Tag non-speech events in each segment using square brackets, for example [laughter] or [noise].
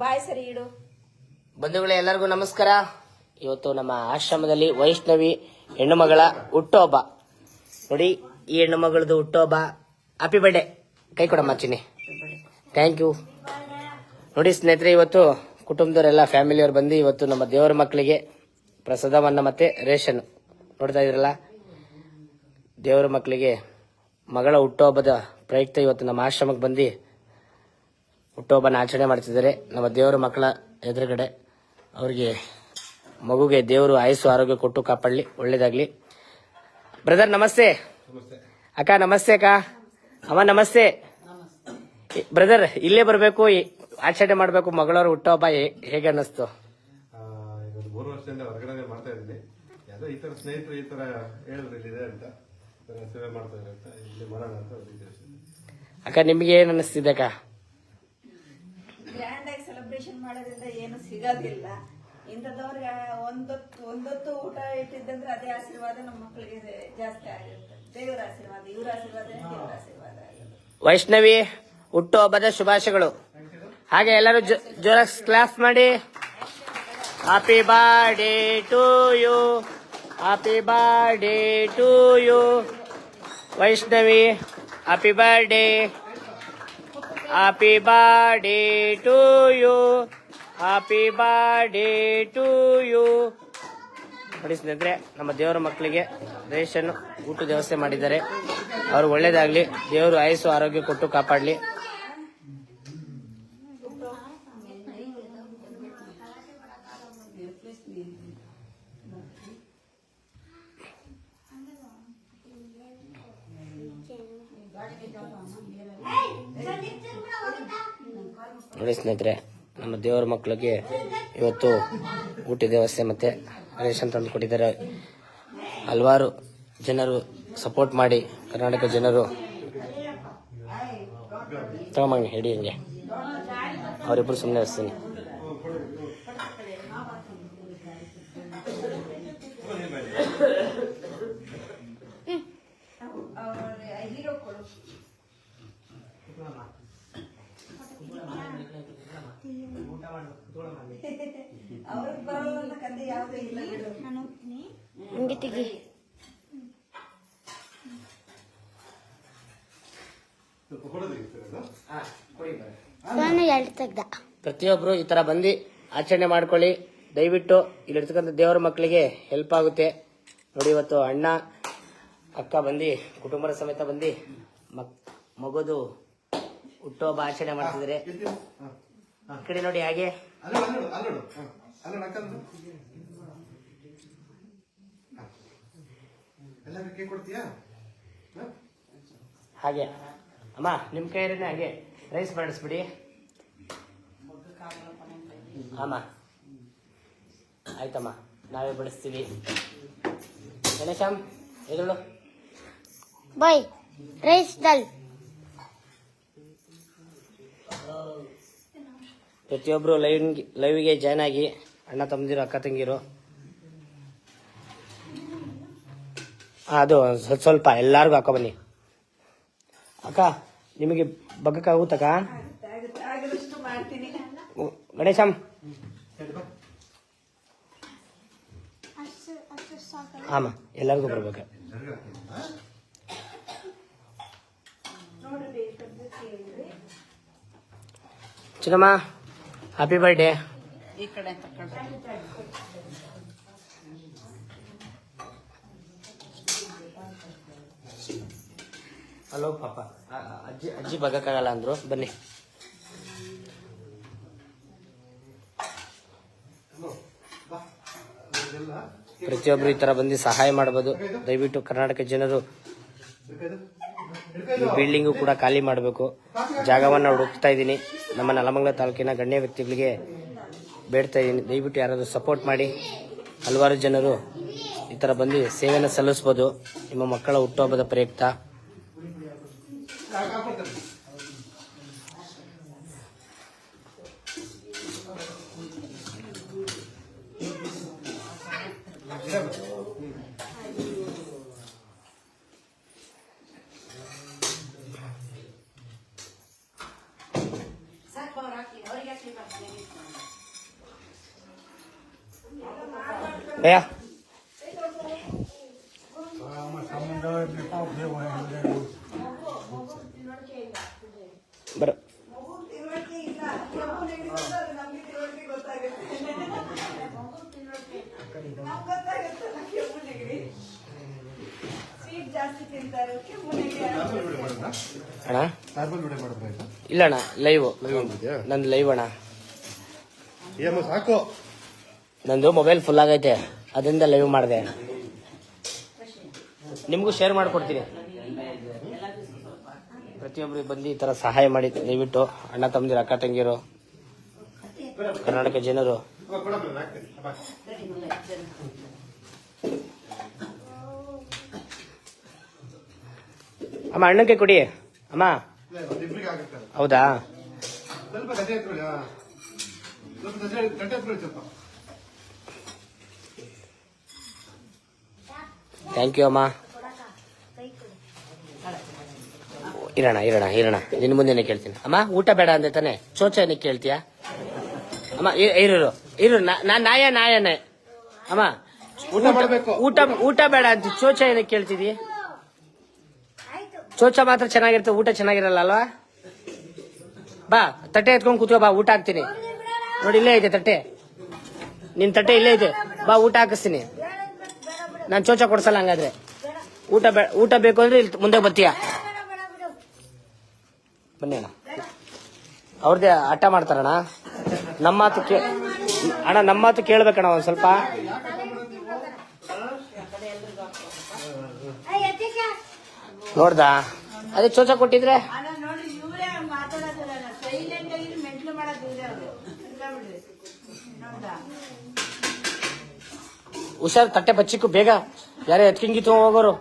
ಬಾಯ್ ಸರಿ ಇಡು. ಬಂಧುಗಳೇ, ಎಲ್ಲರಿಗೂ ನಮಸ್ಕಾರ. ಇವತ್ತು ನಮ್ಮ ಆಶ್ರಮದಲ್ಲಿ ವೈಷ್ಣವಿ ಹೆಣ್ಣು ಮಗಳ ಹುಟ್ಟುಹಬ್ಬ ನೋಡಿ, ಈ ಹೆಣ್ಣು ಮಗಳದು ಹುಟ್ಟುಹಬ್ಬ ಹ್ಯಾಪಿ ಬರ್ಡೆ ಕೈ ಕೊಡಮ್ಮ ಚಿನ್ನಿ. ಥ್ಯಾಂಕ್ ಯು ನೋಡಿ, ಸ್ನೇಹಿತರೆ, ಇವತ್ತು ಕುಟುಂಬದವರೆಲ್ಲ ಫ್ಯಾಮಿಲಿಯವ್ರು ಬಂದು ಇವತ್ತು ನಮ್ಮ ದೇವರ ಮಕ್ಕಳಿಗೆ ಪ್ರಸಾದವನ್ನು ಮತ್ತೆ ರೇಷನ್ ನೋಡ್ತಾ ಇದ್ರಲ್ಲ? ದೇವರ ಮಕ್ಕಳಿಗೆ ಮಗಳ ಹುಟ್ಟುಹಬ್ಬದ ಪ್ರಯುಕ್ತ ಇವತ್ತು ನಮ್ಮ ಆಶ್ರಮಕ್ಕೆ ಬಂದು ಹುಟ್ಟುಹಬ್ಬನ ಆಚರಣೆ ಮಾಡ್ತಿದ್ದಾರೆ. ನಮ್ಮ ದೇವರ ಮಕ್ಕಳ ಎದುರುಗಡೆ ಅವರಿಗೆ ಮಗುಗೆ ದೇವರು ಆಯಸ್ಸು ಆರೋಗ್ಯ ಕೊಟ್ಟು ಕಾಪಾಡಲಿ ಒಳ್ಳೇದಾಗ್ಲಿ. ಬ್ರದರ್ ನಮಸ್ತೆ. ಅಕ್ಕ ನಮಸ್ತೆ ಅಕ್ಕ. ಅಮ್ಮ ನಮಸ್ತೆ. ಬ್ರದರ್ ಇಲ್ಲೇ ಬರಬೇಕು ಆಚರಣೆ ಮಾಡಬೇಕು ಮಗಳವರು ಹುಟ್ಟುಹಬ್ಬ ಹೇಗೆ ಅನ್ನಿಸ್ತು? ಆ, ಈಗ ಒಂದು ಮೂರು ವರ್ಷದಿಂದ ಹೊರಗಡೆ ಮಾಡ್ತಾ ಇದ್ದೀನಿ. ಯಾವುದೋ ಈ ತರ ಸ್ನೇಹಿತರು ಈ ತರ ಹೇಳಿದ್ರು ಇಲ್ಲಿದೆ ಅಂತ. ಸೇವೆ ಮಾಡ್ತಾ ಇದ್ದಾರೆ ಅಂತ ಇಲ್ಲಿ ಮಾಡೋಣ ಅಂತ ಬಂದಿದ್ದೀವಿ ಅಕ್ಕ ನಿಮ್ಗೆ ಏನ್ ಅನ್ನಿಸ್ತಿದೆ ಅಕ್ಕ? ಸೆಲೆಬ್ರೇಷನ್ ಮಾಡೋದ್ರಿಂದ ಏನು ಸಿಗೋದಿಲ್ಲ. ಇಂಥದವ್ರಿಗೆ ಒಂದೊತ್ತು ಒಂದೊತ್ತು ಊಟ ಇಟ್ಟಿದ್ದಂದ್ರೆ ಅದೇ ಆಶೀರ್ವಾದ ನಮ್ಮ ಮಕ್ಕಳಿಗೆ ಜಾಸ್ತಿ ಆಗಿರುತ್ತೆ. ದೇವರ ಆಶೀರ್ವಾದ, ಇವರ ಆಶೀರ್ವಾದ ದೇವರ ಆಶೀರ್ವಾದ ಆಗುತ್ತೆ ವೈಷ್ಣವಿ ಹುಟ್ಟುಹಬ್ಬದ ಶುಭಾಶಯಗಳು. ಹಾಗೆ ಎಲ್ಲರೂ ಜೋರ ಕ್ಲಾಸ್ ಮಾಡಿ. Happy birthday to you happy birthday to you Vaishnavi happy birthday happy birthday to you happy birthday to you ನೋಡಿ ನಮ್ಮ ದೇವರ ಮಕ್ಕಳಿಗೆ ರೇಷನ್ ಊಟದ ವ್ಯವಸ್ಥೆ ಮಾಡಿದ್ದಾರೆ. ಅವರು ಒಳ್ಳೇದಾಗ್ಲಿ, ದೇವರು ಆಯಸ್ಸು, ಆರೋಗ್ಯ ಕೊಟ್ಟು ಕಾಪಾಡಲಿ. ನೋಡಿ ಸ್ನೇಹಿತರೆ, ನಮ್ಮ ದೇವರ ಮಕ್ಕಳಿಗೆ ಇವತ್ತು ಊಟದ ವ್ಯವಸ್ಥೆ ಮತ್ತೆ ರೇಷನ್ ತಂದು ಕೊಟ್ಟಿದ್ದಾರೆ. ಹಲವಾರು ಜನರು ಸಪೋರ್ಟ್ ಮಾಡಿ, ಕರ್ನಾಟಕ ಜನರು ತಗೊಂಬಂಗಿ ಹಿಡಿ ಹಿಂಗೆ. ಅವರಿಬ್ಬರು ಸುಮ್ಮನೆ ಹಚ್ತೀನಿ [laughs] ಅವ್ರಿಗೆ ಬರೋಲ್ಲ ಕಂದೆ ಯಾವುದೂ ಇಲ್ಲ ಬಿಡು. ಹಂಗೆ ತೆಗಿ? ನಾನು ಎರಡು ತೆಗ್ದ. ಪ್ರತಿಯೊಬ್ಬರು ಈ ತರ ಬಂದು ಆಚರಣೆ ಮಾಡ್ಕೊಳ್ಳಿ. ದಯವಿಟ್ಟು ಇಲ್ಲಿರ್ತಕ್ಕಂಥ ದೇವರ ಮಕ್ಕಳಿಗೆ ಹೆಲ್ಪ್ ಆಗುತ್ತೆ. ನೋಡಿ ಇವತ್ತು ಅಣ್ಣ ಅಕ್ಕ ಬಂದು ಕುಟುಂಬದ ಸಮೇತ ಬಂದು ಮಕ್ ಮಗುದು ಹುಟ್ಟುಹಬ್ಬ ಆಚರಣೆ ಮಾಡ್ತಿದ್ದಾರೆ. ಈ ಕಡೆ ನೋಡಿ ಹಾಗೆ. ಅಲ್ಲೋಡು, ಅಲ್ಲೋಡು, ಅಲ್ಲೋಡು. ಹ. ಅಲ್ಲೋಡು, ಅಕ್ಕ ಎಲ್ಲರಿಗೂ ಕೇಕ್ ಕೊಡ್ತೀಯಾ? ಹಾಗೆ. ಅಮ್ಮ ನಿಮ್ಮ ಕೈಯಲ್ಲೇ ಹಾಗೆ ರೈಸ್ ಮಾಡಿಸ್ಬಿಡಿ. ಅಮ್ಮ. ಆಯ್ತಮ್ಮ ನಾವೇ ಬಡಿಸ್ತೀವಿ ಗಣೇಶಮ್ ಎದುಳು ಬಾಯ್ ರೈಸ್ ದಾಲ್ ಪ್ರತಿಯೊಬ್ಬರು ಲೈವ್ ಲೈವ್ಗೆ ಜಾಯ್ನ್ ಆಗಿ ಅಣ್ಣ ತಮ್ಮದಿರು, ಅಕ್ಕ ತಂಗಿರು. ಅದು ಸ್ವಲ್ಪ ಸ್ವಲ್ಪ ಎಲ್ಲಾರ್ಗು ಅಕ್ಕ ಬನ್ನಿ. ಅಕ್ಕ, ನಿಮಗೆ ಬಗ್ಗಕ್ಕಾಗುತ್ತಕ್ಕ ಗಣೇಶಮ್ ಆಮ, ಎಲ್ಲರಿಗೂ ಬರ್ಬೇಕು. ಚಿನ್ನಮ್ಮ ಹ್ಯಾಪಿ ಬರ್ಡೇ ಈ ಕಡೆ ತಕೊಂಡ್ರೆ ಹಲೋ ಪಾಪ ಅಜ್ಜಿ ಅಜ್ಜಿ ಬಗ್ಗಕ್ಕಾಗಲ್ಲ ಅಂದ್ರು. ಬನ್ನಿ. ಪ್ರತಿಯೊಬ್ರು ಈ ತರ ಬಂದು ಸಹಾಯ ಮಾಡಬಹುದು ದಯವಿಟ್ಟು ಕರ್ನಾಟಕ ಜನರು ಈ ಬಿಲ್ಡಿಂಗು ಕೂಡ ಖಾಲಿ ಮಾಡಬೇಕು. ಜಾಗವನ್ನು ಹುಡುಕ್ತಾ ಇದ್ದೀನಿ. ನಮ್ಮ ನಲಮಂಗಲ ತಾಲೂಕಿನ ಗಣ್ಯ ವ್ಯಕ್ತಿಗಳಿಗೆ ಬೇಡ್ತಾ ಇದ್ದೀನಿ. ದಯವಿಟ್ಟು ಯಾರಾದರೂ ಸಪೋರ್ಟ್ ಮಾಡಿ. ಹಲವಾರು ಜನರು ಈ ಥರ ಬಂದು ಸೇವೆಯನ್ನು ಸಲ್ಲಿಸ್ಬೋದು. ನಿಮ್ಮ ಮಕ್ಕಳ ಹುಟ್ಟುಹಬ್ಬದ ಪ್ರಯುಕ್ತ. ಕಾಪಾಡ್ತಾರೆ. ವಿಡಿಯೋ ಬರ ಅಣ್ಣ? ಇಲ್ಲ ಅಣ್ಣ ಲೈವ್ ನಂದು ಲೈವ್ ಅಣ್ಣ. ಏನು ಸಾಕು. ನಂದು ಮೊಬೈಲ್ ಫುಲ್ ಆಗೈತೆ. ಅದರಿಂದ ಲೈವ್ ಮಾಡಿದೆ. ನಿಮಗೂ ಶೇರ್ ಮಾಡಿಕೊಡ್ತೀನಿ. ಪ್ರತಿಯೊಬ್ಬರಿಗೆ ಬಂದು ಈ ಥರ ಸಹಾಯ ಮಾಡಿ ದಯವಿಟ್ಟು ಅಣ್ಣ ತಮ್ಮದಿರು ಅಕ್ಕ ತಂಗಿರು ಕರ್ನಾಟಕ ಜನರು. ಅಮ್ಮ, ಅಣ್ಣಕ್ಕೆ ಕೊಡಿ. ಅಮ್ಮ. ಹೌದಾ ಸ್ವಲ್ಪ ಗಜೆ ಎತ್ಕೊಳ್ಳಿ ಹಾ. ಸ್ವಲ್ಪ ಗಜೆ ಗಂಟೆ ಎತ್ಕೊಳ್ಳಿ ಸ್ವಲ್ಪ ಥ್ಯಾಂಕ್ ಯು ಅಮ್ಮ. ಇರೋಣ ಇರೋಣ ಇರೋಣ. ನಿನ್ನ ಮುಂದೆನೆ ಕೇಳ್ತೀನಿ. ಅಮ್ಮ ಊಟ ಬೇಡ ಅಂದೆ ತಾನೆ? ಚೋಚ ಏನಕ್ಕೆ ಕೇಳ್ತೀಯ? ಅಮ್ಮ ಇರೋರು ಇರು ನಾ- ನಾಯ ನಾಯನೇ. ಅಮ್ಮ ಊಟ ಮಾಡಬೇಕು. ಊಟ ಊಟ ಬೇಡ ಅಂತ. ಚೋಚ ಏನಕ್ಕೆ ಕೇಳ್ತಿದಿ? ಚೋಚ ಮಾತ್ರ ಚೆನ್ನಾಗಿರುತ್ತೆ ಊಟ ಚೆನ್ನಾಗಿರಲ್ಲ ಅಲ್ವಾ? ಬಾ ತಟ್ಟೆ ಎತ್ಕೊಂಡು ಕೂತ್ಕೋ ಬಾ ಊಟ ಹಾಕ್ತೀನಿ. ನೋಡಿ ಇಲ್ಲೇ ಐತೆ ತಟ್ಟೆ. ನಿನ್ ತಟ್ಟೆ ಇಲ್ಲೇ ಐತೆ ಬಾ ಊಟ ಹಾಕಿಸ್ತೀನಿ. ನಾನು ಚೋಚ ಕೊಡ್ಸಲ್ಲ ಹಂಗಾದ್ರೆ. ಊಟ ಊಟ ಬೇಕು ಅಂದ್ರೆ ಇಲ್ಲಿ ಮುಂದೆ ಬತ್ತೀಯ ಬನ್ನಿ ಅಣ್ಣ. ಅವ್ರದ್ದೇ ಹಠ ಮಾಡ್ತಾರಣ್ಣ. ನಮ್ಮ ಮಾತು ಕೇ, ಅಣ್ಣ, ನಮ್ಮ ಮಾತು ಕೇಳ್ಬೇಕಣ್ಣ ಒಂದ್ ಸ್ವಲ್ಪ. ನೋಡ್ದಾ? ಅದೇ ಚೋಚ ಕೊಟ್ಟಿದ್ರೆ ಅಲ್ಲ ನೋಡಿ ಇವರೇ ಮಾತಾಡೋದಿಲ್ಲ ಸೈಲೆಂಟ್ ಆಗಿ ಮೆಂಟ್ಲು ಮಾಡೋದು ಇವರೇ ಅವರು ಬಿಡ್ರಿ ನೋಡ್ದಾ ಹುಷಾರ್ ತಟ್ಟೆ ಬಚ್ಚಿಕ್ಕು, ಬೇಗ. ಯಾರೇ ಎತ್ಕಿಂಗಿ ಹೋಗೋರು.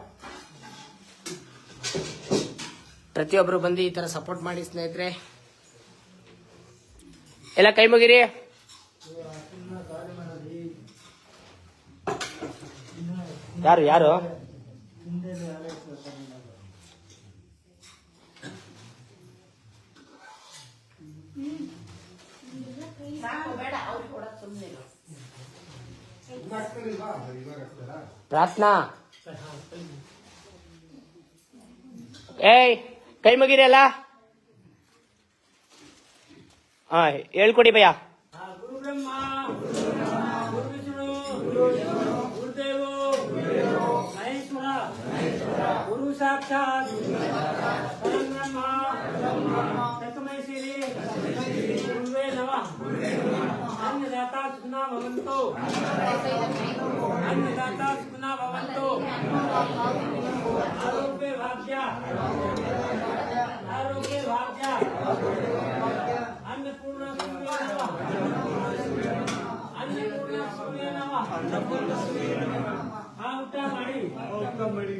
ಪ್ರತಿಯೊಬ್ರು ಬಂದು ಈ ತರ ಸಪೋರ್ಟ್ ಮಾಡಿ ಸ್ನೇಹಿತರೆ. ಎಲ್ಲ ಕೈ ಮುಗಿರಿ. ಯಾರು ಯಾರು? ಬೇಡ. ಪ್ರಾರ್ಥನಾ. ಏಯ್ ಕೈ ಮುಗಿರಲ್ಲ ಹಾ ಹೇಳ್ಕೊಡಿ ಭಯ್ಯ. ಗುರು ಸಾಕ್ಷಾತ್. ಅನ್ನದಾತಾ ಸುಖನಾ ಭವಂತು ಆರೋಗ್ಯ ಭಾಗ್ಯ. ಆರೋಗ್ಯ ಭಾಗ್ಯ. ಅನ್ನಪೂರ್ಣ ಅನ್ನಪೂರ್ಣ ನಮಃ. ಆ ಊಟ ಮಾಡಿ.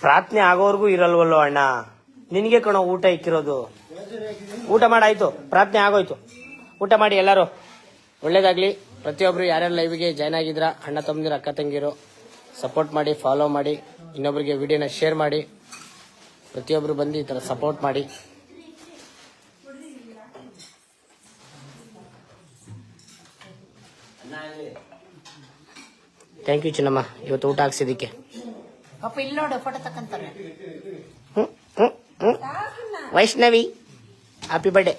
ಪ್ರಾರ್ಥನೆ ಆಗೋವರೆಗೂ ಇರಲ್ವಲ್ಲೋ ಅಣ್ಣ? ನಿನಗೆ ಕಣೋ ಊಟ ಇಕ್ಕಿರೋದು. ಊಟ ಮಾಡಾಯ್ತು ಪ್ರಾರ್ಥನೆ ಆಗೋಯ್ತು. ಊಟ ಮಾಡಿ ಎಲ್ಲರೂ. ಒಳ್ಳೇದಾಗ್ಲಿ. ಪ್ರತಿಯೊಬ್ರು ಯಾರ್ಯಾರು ಲೈವ್ಗೆ ಜಾಯ್ನ್ ಆಗಿದ್ರ ಅಣ್ಣ ತಮ್ಮದಿರ ಅಕ್ಕ ತಂಗಿರು ಸಪೋರ್ಟ್ ಮಾಡಿ ಫಾಲೋ ಮಾಡಿ ಇನ್ನೊಬ್ರಿಗೆ ವಿಡಿಯೋನ ಶೇರ್ ಮಾಡಿ ಪ್ರತಿಯೊಬ್ರು ಬಂದು ಈ ಥರ ಸಪೋರ್ಟ್ ಮಾಡಿ. Thank you Chinnamma. ಇವತ್ತು ಊಟ ಹಾಕ್ಸಿದ್ದಕ್ಕೆ. ಹ್ಞೂ ಹ್ಞೂ ಹ್ಞೂ. ವೈಷ್ಣವಿ. Happy birthday